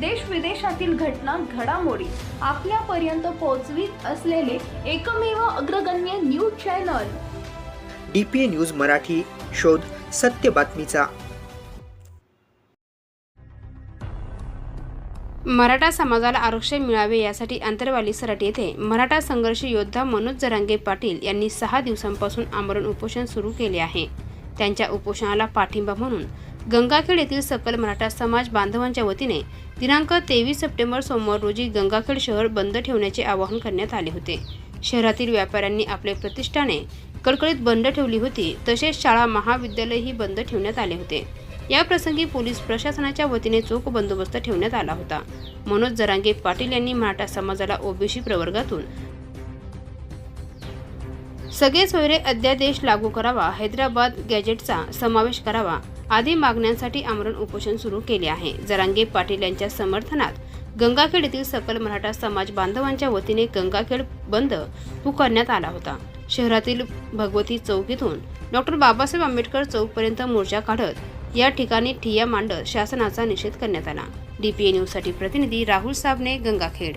देश विदेशातील घटना घडामोडी आपल्यापर्यंत पोहोचवीत असलेले एकमेव अग्रगण्य news channel. D P A news Marathi शोध सत्य बातमीचा. मराठा समाजाला आरक्षण मिळावे यासाठी अंतरवाली सराट येथे मराठा संघर्ष योद्धा मनोज जरांगे पाटील यांनी सहा दिवसांपासून आमरण उपोषण सुरू केले आहे. त्यांच्या उपोषणाला पाठिंबा म्हणून गंगाखेड येथील सकल मराठा समाज बांधवांच्या वतीने दिनांक तेवीस सप्टेंबर सोमवार रोजी गंगाखेड शहर बंद ठेवण्याचे आवाहन करण्यात आले होते. शहरातील व्यापाऱ्यांनी आपले प्रतिष्ठाने कडकडीत बंद ठेवली होती तसेच शाळा महाविद्यालयही बंद ठेवण्यात आले होते. या प्रसंगी पोलीस प्रशासनाच्या वतीने चोख बंदोबस्त ठेवण्यात आला होता. मनोज जरांगे पाटील यांनी मराठा समाजाला ओबीसी प्रवर्गातून सगळे सोयरे अध्यादेश लागू करावा हैदराबाद गॅजेटचा समावेश करावा. आदी मागण्यांसाठी आमरण उपोषण सुरू केले आहे. जरांगे पाटील यांच्या समर्थनात गंगाखेड येथील सकल मराठा समाज बांधवांच्या वतीने गंगाखेड बंद पुकारण्यात आला होता. शहरातील भगवती चौक इथून डॉक्टर बाबासाहेब आंबेडकर चौकपर्यंत मोर्चा काढत या ठिकाणी ठिय्या मांडत शासनाचा निषेध करण्यात आला. डीपीए न्यूजसाठी प्रतिनिधी राहुल साबणे गंगाखेड.